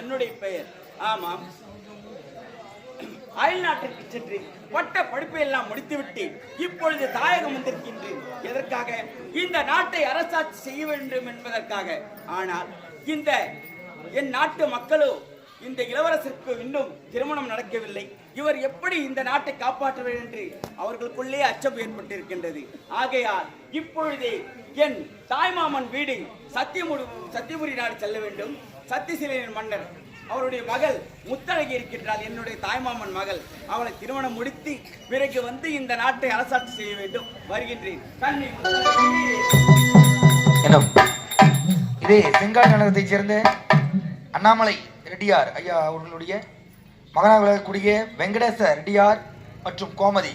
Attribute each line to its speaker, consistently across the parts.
Speaker 1: என்னுடைய பெயர். ஆமாம். அயல் நாட்டிற்கு சென்று பட்ட படிப்பை எல்லாம் முடித்துவிட்டு இப்பொழுது தாயகம் வந்திருக்கின்றேன் எதற்காக? இந்த நாட்டை அரசாட்சி செய்ய வேண்டும் என்பதற்காக. ஆனால் இந்த என் நாட்டு மக்களோ இந்த இளவரசருக்கு இன்னும் திருமணம் நடக்கவில்லை. இவர் எப்படி இந்த நாட்டை காப்பாற்றுவர் என்று அவர்களுக்குள்ளே அச்சம் ஏற்பட்டிருக்கின்றது. ஆகையால் இப்பொழுதே என் தாய்மாமன் வீடு சத்தியமுடி சத்தியமுடி நாடு செல்ல வேண்டும். சத்தியசீலனின் மன்னர் அவருடைய மகள் முத்தழகி இருக்கின்றாள் என்னுடைய தாய்மாமன் மகள். அவளை திருமணம் முடித்து பிறகு வந்து இந்த நாட்டை அரசாட்சி செய்ய வேண்டும். வருகின்றேன்.
Speaker 2: இது செங்கால் நகரத்தைச் சேர்ந்த அண்ணாமலை ரெட்டியார் ஐயா அவர்களுடைய மகனாக விளக்கக்கூடிய வெங்கடேச ரெட்டியார் மற்றும் கோமதி.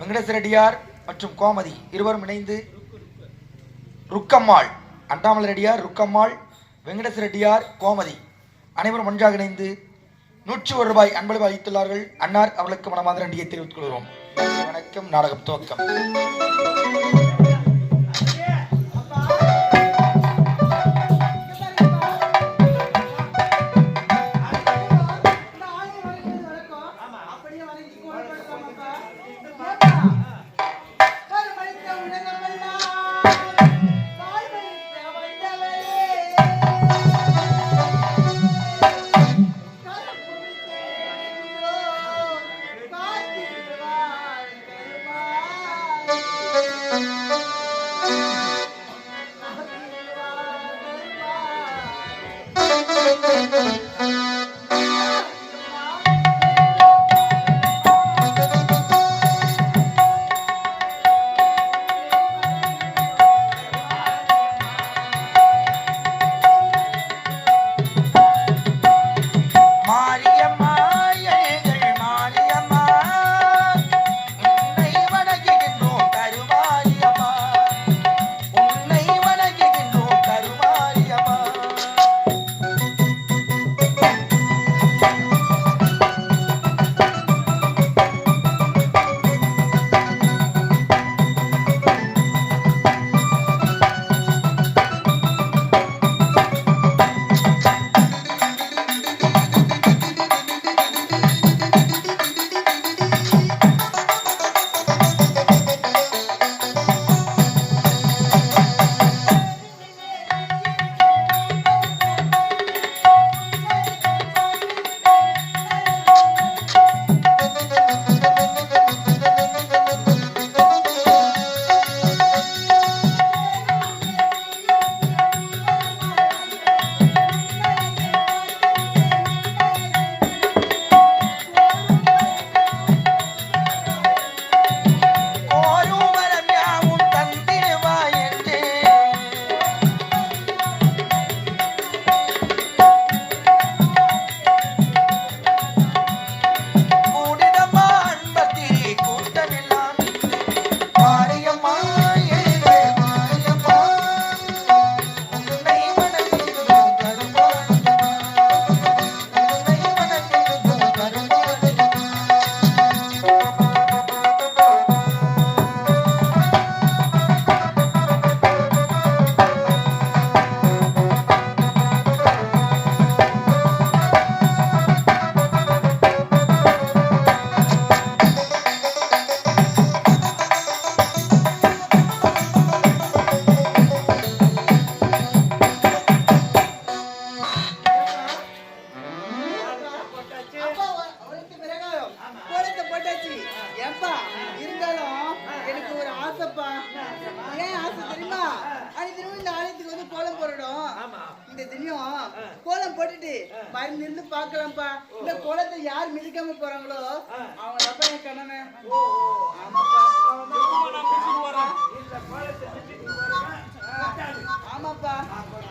Speaker 2: வெங்கடேச ரெட்டியார் மற்றும் கோமதி இருவரும் இணைந்து ருக்கம்மாள் அண்ணாமலை ரெட்டியார் ருக்கம்மாள் வெங்கடேச ரெட்டியார் கோமதி. அனைவரும் ஒன்றாக இணைந்து நூற்றி ஒரு ரூபாய் அன்பளிப்பு அளித்துள்ளார்கள். அன்னார் அவர்களுக்கு மனமார்ந்த நன்றியை தெரிவித்துக் கொள்கிறோம். வணக்கம் நாடகம் துவக்கம்.
Speaker 3: இந்த தினம் கோலம் போட்டுட்டு மறு நின்று பார்க்கலாம்ப்பா. இந்த கோலத்தை யார் மிதிக்காம போறாங்களோ அவங்க தான் என் கணவன். ஆமாப்பா. ஆமாப்பா.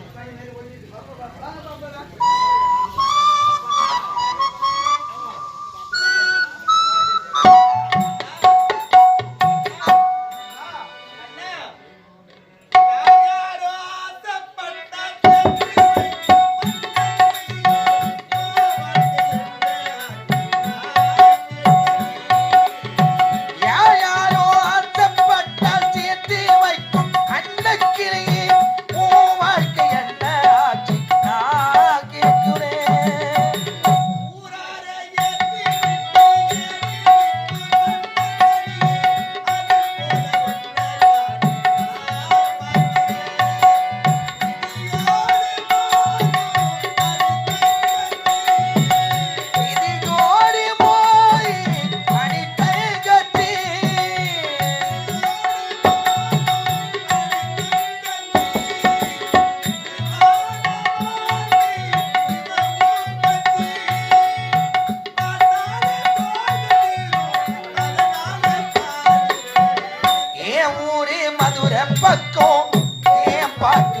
Speaker 4: பக்கம். ஏன் பாட்டு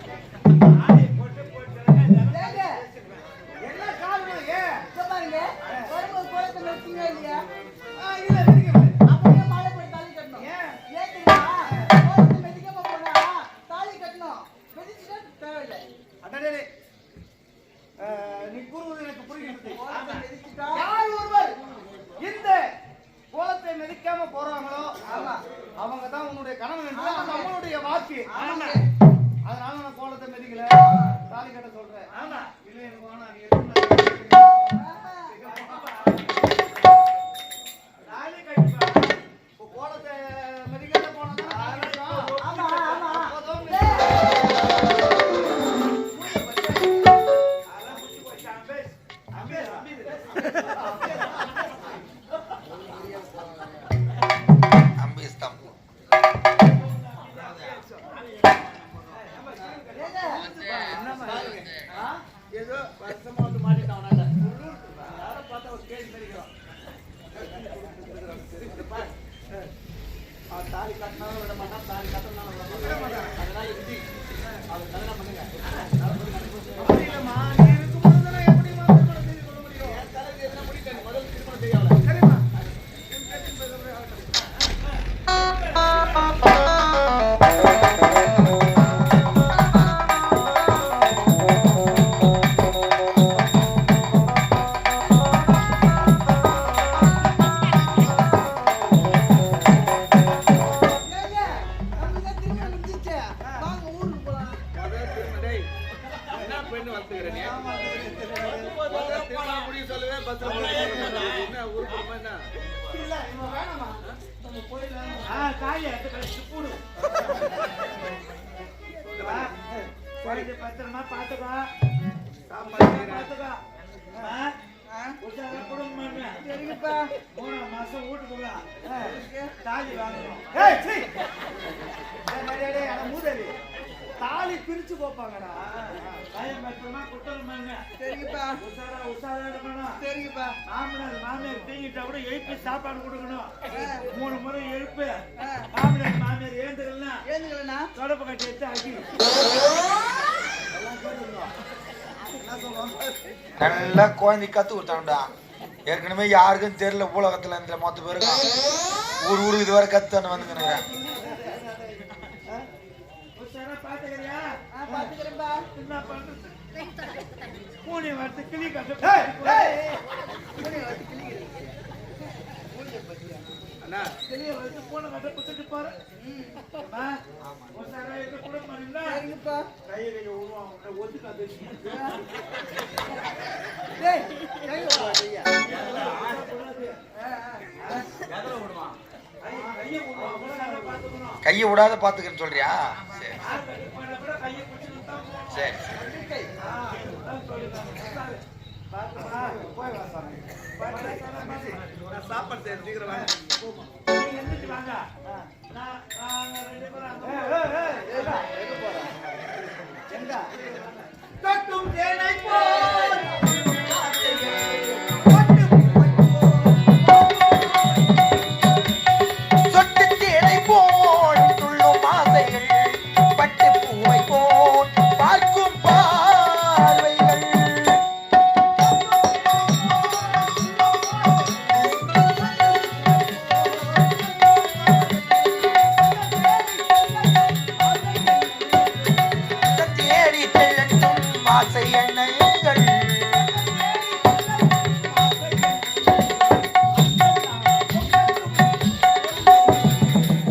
Speaker 3: ஆமா
Speaker 5: அதனால நான் கோலத்தை மெதிக்கல. தாலி கட்ட சொல்றேன்.
Speaker 3: ஆமா. இல்லை எனக்கு வேணாம்.
Speaker 6: பத்திரமா பாத்துக்கோ. பாத்துக்கோ.
Speaker 3: சரிங்கப்பா.
Speaker 6: மூணு மாசம் வீட்டுக்கு போகலாம் தாலி வாங்கணும்.
Speaker 5: மூதேவி. தாலி பிரிச்சு போப்பாங்கடா.
Speaker 6: பயம் பத்திரமா குத்தல் மண்ணு
Speaker 3: சரிங்கப்பா.
Speaker 6: உசாரா உசாரா இருக்கணும்.
Speaker 3: சரிங்கப்பா.
Speaker 6: மாமனார் மாமியார் தீங்கிட்டா கூட எழுப்பி சாப்பாடு கொடுக்கணும். மூணு முறை எழுப்பு. மாமனார் மாமியார் ஏந்துக்கலாம்
Speaker 3: ஏந்துக்கலாம்
Speaker 6: தொடப்பு கட்டி எடுத்து அடி.
Speaker 5: நல்லா குழந்தை கத்து கொடுத்தான்டா. ஏற்கனவே யாருக்கும் தெரியல உலகத்துல இந்த மொத்த பேருக்கு. ஊர் ஊருக்கு இதுவரை கத்து வந்துக்கிறேன்
Speaker 6: பூனை வரத்து கிளி கட்டு கிளியை வந்து பூனை கட்ட குத்துட்டு போறேன் கூட
Speaker 2: சரிங்கப்பா.
Speaker 6: கையை கையை விடுவாங்க ஒத்துக்காது
Speaker 2: டேய், கையில வா, கையா.
Speaker 5: விடாத பாத்துக்கன்னு சொல்றியா? சரி. சரி.
Speaker 3: சாப்பாடு சீக்கிரம்
Speaker 7: தட்டும் தேனை
Speaker 5: போ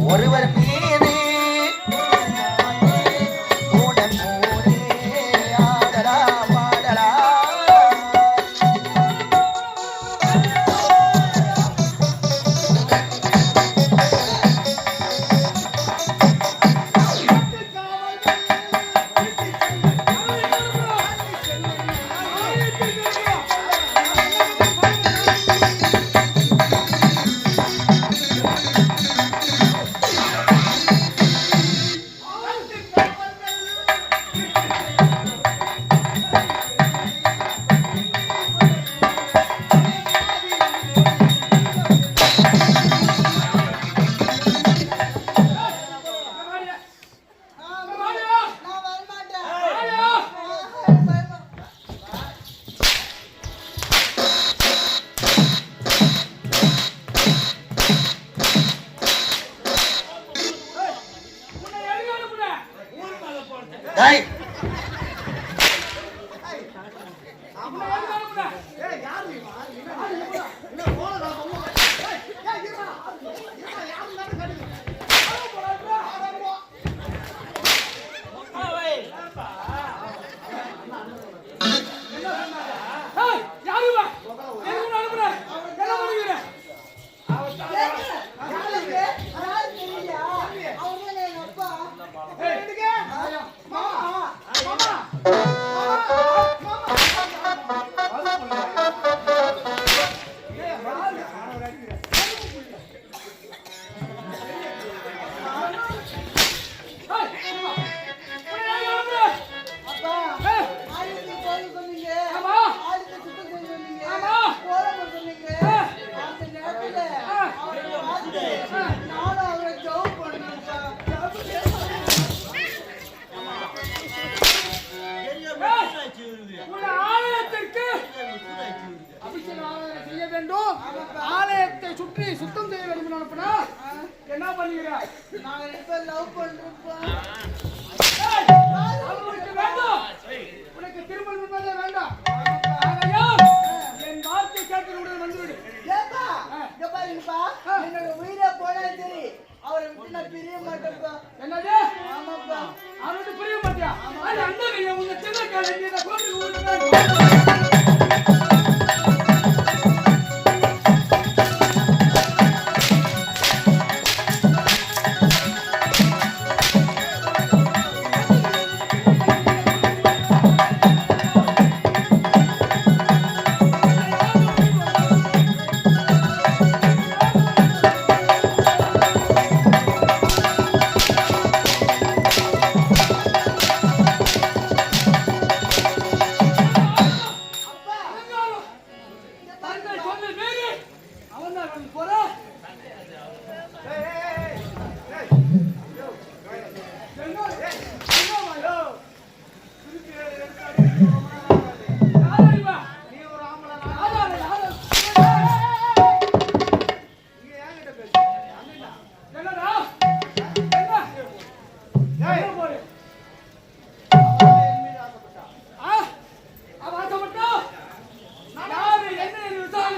Speaker 5: ஒருவர்
Speaker 8: ஆலயத்தை சுற்றி சுத்தம் செய்ய வேண்டும் அனுப்பினா என்ன பண்ணுகிற
Speaker 2: நாங்க ரெண்டு பேரும் love பண்றோம்ப்பா.
Speaker 8: அவர்களுக்கு வேண்டும். உனக்கு திருமணம் என்பதே வேண்டாம். என் வார்த்தை கேட்டு உடனே வந்துவிடு.
Speaker 2: ஏப்பா, இங்க பாருங்கப்பா, என்னோட உயிரே போனாலும் சரி அவரை விட்டு நான் பிரிய மாட்டேன்ப்பா.
Speaker 8: என்னது?
Speaker 2: ஆமாப்பா.
Speaker 8: அவனுக்கு புரிய மாட்டியா? அந்த உங்க சின்ன காலை நீ இந்த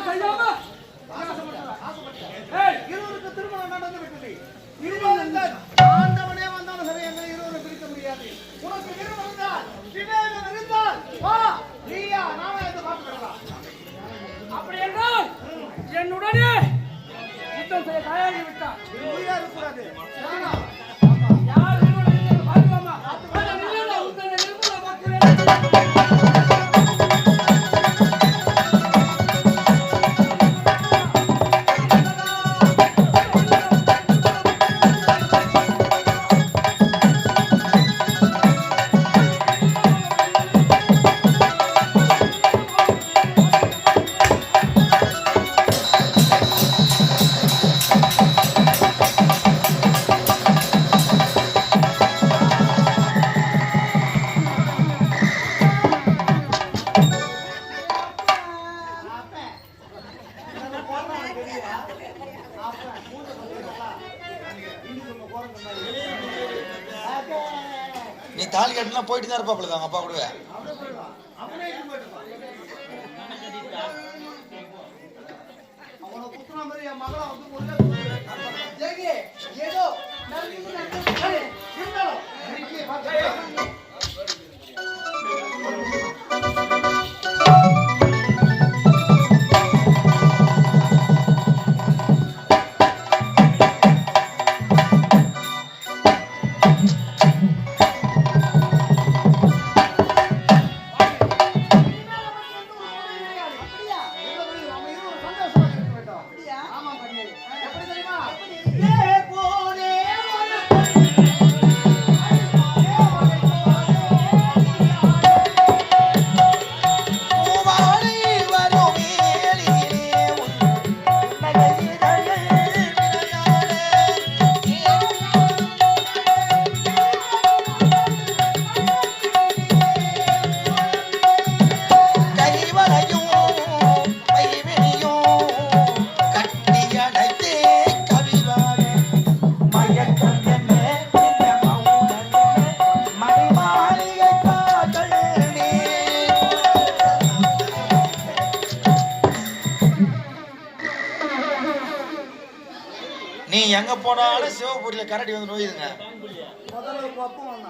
Speaker 8: விசாரணை செய்யாம
Speaker 5: இருவருக்கு திருமணம் நடந்து விட்டது இருவரும் ஆண்டவனே வந்தாலும் சரி எங்களை இருவரும் பிரிக்க முடியாது. உனக்கு விருப்பம் இருந்தால் விவேகம் இருந்தால் வா நீயா நாம இதை பார்த்துக்கலாம்
Speaker 8: அப்படி என்றால் என்னுடனே யுத்தம் செய்ய தயாரி விட்டார்.
Speaker 5: உயிரா இருக்கக்கூடாது.
Speaker 2: சிவபுரியில கரடி வந்து நோயுதுங்க.
Speaker 5: முதல்ல பப்பம்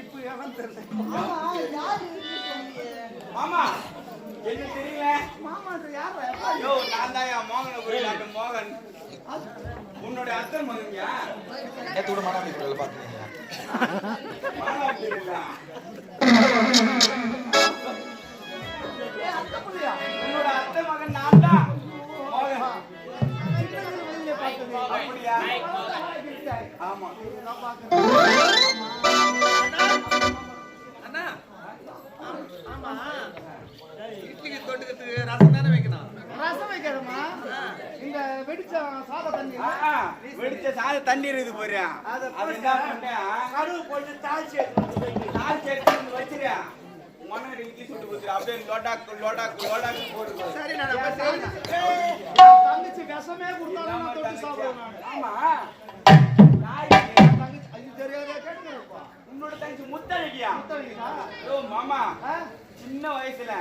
Speaker 5: இப்ப எவன் தெரியல?
Speaker 1: மாமா என்ன தெரியல.
Speaker 5: மாமா யார்
Speaker 1: ஐயோ நான் தான் என் மோகன டாக்டர் மோகன். உன்னோட அத்தன் மகன்யா?
Speaker 2: நேத்து கூட மனம் இப்படி பாத்துனீங்க
Speaker 5: வெடிச்ச சாத தண்ணி
Speaker 1: இருக்குது போறியா?
Speaker 5: அதை
Speaker 1: என்ன பண்ணேன்
Speaker 5: கடுகு போட்டு எடுத்து வைக்கணும்.
Speaker 1: நாள் சேர்த்து வச்சிருக்கேன் மண்ணடி இட்லி சுட்டு கொடுத்துரு அப்படியே லோடாக்கு லோடாக்கு லோடாக்கு போடுது
Speaker 6: சரி நான் நம்ம
Speaker 5: தங்கச்சி விஷமே கொடுத்தாலும் நான் தொட்டு சாப்பிடுவேன்.
Speaker 1: ஆமா. நாய்
Speaker 5: தங்கச்சி அது தெரியாதே கேட்டுக்கிறப்பா
Speaker 1: உன்னோட தங்கச்சி முத்தழகியா?
Speaker 5: முத்தழகியா?
Speaker 1: ஓ மாமா? சின்ன வயசுல.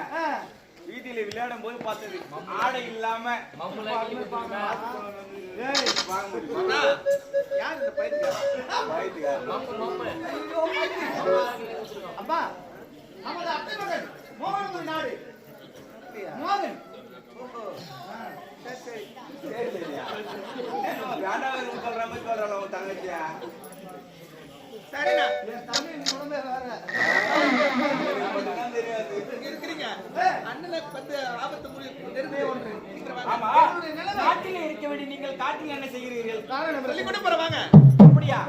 Speaker 1: வீதியில விளையாடும் போது பார்த்தது. ஆடை இல்லாம
Speaker 5: அப்பா நமது அத்தை மகன் நாடு. மோகன்.
Speaker 1: சரி சரியா வேண்டாம் சொல்ற மாதிரி சொல்றாள் உன் தங்கச்சியா
Speaker 6: சரிண்ணா
Speaker 5: என் தம்பி குடும்பமே வேற
Speaker 1: எனக்கு மட்டும்தான் தெரியாது
Speaker 6: இங்க இருக்கிறீங்க. அண்ணனுக்கு வந்து ஆபத்து முடியும் தெரிஞ்சே ஒன்று.
Speaker 1: நாட்டிலே இருக்க வேண்டிய நீங்கள் காட்டில் என்ன செய்கிறீர்கள்?
Speaker 5: காரணம்
Speaker 6: சொல்லி கூட போற வாங்க.
Speaker 1: அப்படியா?